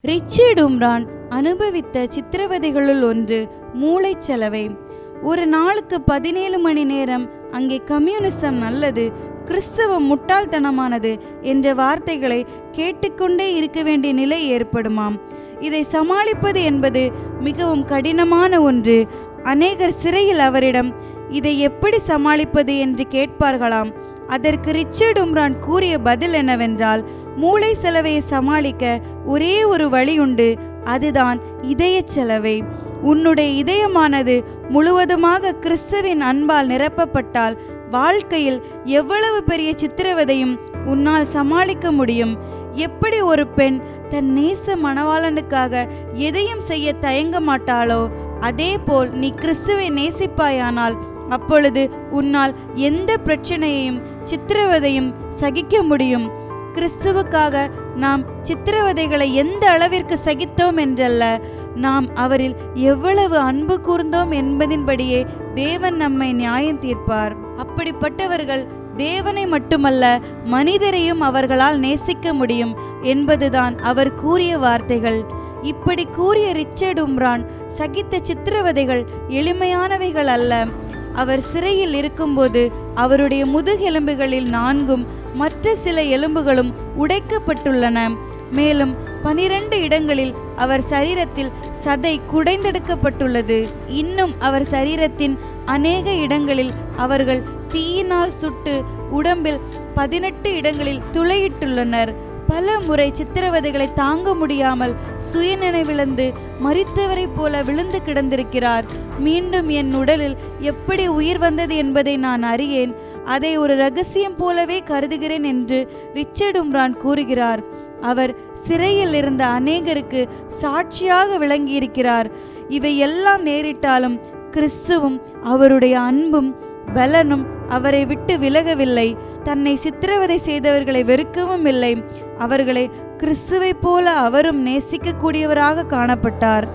Richard Umran அனுபவித்த சித்திரவதைகளுள் ஒன்று மூளைச்சலவை ஒரு நாளுக்கு பதினேழு மணி நேரம் அங்கே கம்யூனிசம் நல்லது கிறிஸ்தவம் முட்டாள்தனமானது என்ற வார்த்தைகளை கேட்டுக்கொண்டே இருக்க வேண்டிய நிலை ஏற்படுமாம். இதை சமாளிப்பது என்பது மிகவும் கடினமான ஒன்று. அநேகர் சிறையில் அவரிடம் இதை எப்படி சமாளிப்பது? என்று கேட்பார்களாம். அதற்கு ரிச்சர்ட் உம்ரான் கூறிய பதில் என்னவென்றால் மூளை செலவையை சமாளிக்க ஒரே ஒரு வழி உண்டு அதுதான் இதய செலவை. உன்னுடைய இதயமானது முழுவதுமாக கிறிஸ்துவின் அன்பால் நிரப்பப்பட்டால் வாழ்க்கையில் எவ்வளவு பெரிய சித்திரவதையும் உன்னால் சமாளிக்க முடியும். எப்படி ஒரு பெண் தன் நேச மணவாளனுக்காக எதையும் செய்ய தயங்க மாட்டாளோ அதேபோல் நீ கிறிஸ்துவை நேசிப்பாயானால் அப்பொழுது உன்னால் எந்த பிரச்சனையையும் சித்திரவதையும் சகிக்க முடியும். கிறிஸ்துவுக்காக நாம் சித்திரவதைகளை எந்த அளவிற்கு சகித்தோம் என்றல்ல நாம் அவரில் எவ்வளவு அன்பு கூர்ந்தோம் என்பதின்படியே தேவன் நம்மை நியாயம் தீர்ப்பார். அப்படிப்பட்டவர்கள் தேவனை மட்டுமல்ல மனிதரையும் அவர்களால் நேசிக்க முடியும் என்பதுதான் அவர் கூறிய வார்த்தைகள். இப்படி கூறிய ரிச்சர்ட் உம்ரான் சகித்த சித்திரவதைகள் எளிமையானவைகள் அல்ல. அவர் சிறையில் இருக்கும்போது அவருடைய முதுகெலும்புகளில் நான்கும் மற்ற சில எலும்புகளும் உடைக்கப்பட்டுள்ளன. மேலும் பனிரெண்டு இடங்களில் அவர் சரீரத்தில் சதை குடைந்தெடுக்கப்பட்டுள்ளது. இன்னும் அவர் சரீரத்தின் அநேக இடங்களில் அவர்கள் தீயினால் சுட்டு உடம்பில் பதினெட்டு இடங்களில் துளையிட்டுள்ளனர். பல முறை சித்திரவதைகளை தாங்க முடியாமல் சுயநினைவிழந்து மறித்தவரைப் போல விழுந்து கிடந்திருக்கிறார். மீண்டும் என் உடலில் எப்படி உயிர் வந்தது என்பதை நான் அறியேன். அதை ஒரு ரகசியம் போலவே கருதுகிறேன் என்று ரிச்சர்ட் உம்ரான் கூறுகிறார். அவர் சிறையில் இருந்த அநேகருக்கு சாட்சியாக விளங்கியிருக்கிறார். இவை எல்லாம் நேரிட்டாலும் கிறிஸ்துவும் அவருடைய அன்பும் பலனும் அவரை விட்டு விலகவில்லை. தன்னை சித்திரவதை செய்தவர்களை வெறுக்கவும் இல்லை. அவர்களை கிறிஸ்துவைப் போல அவரும் நேசிக்கக்கூடியவராக காணப்பட்டார்.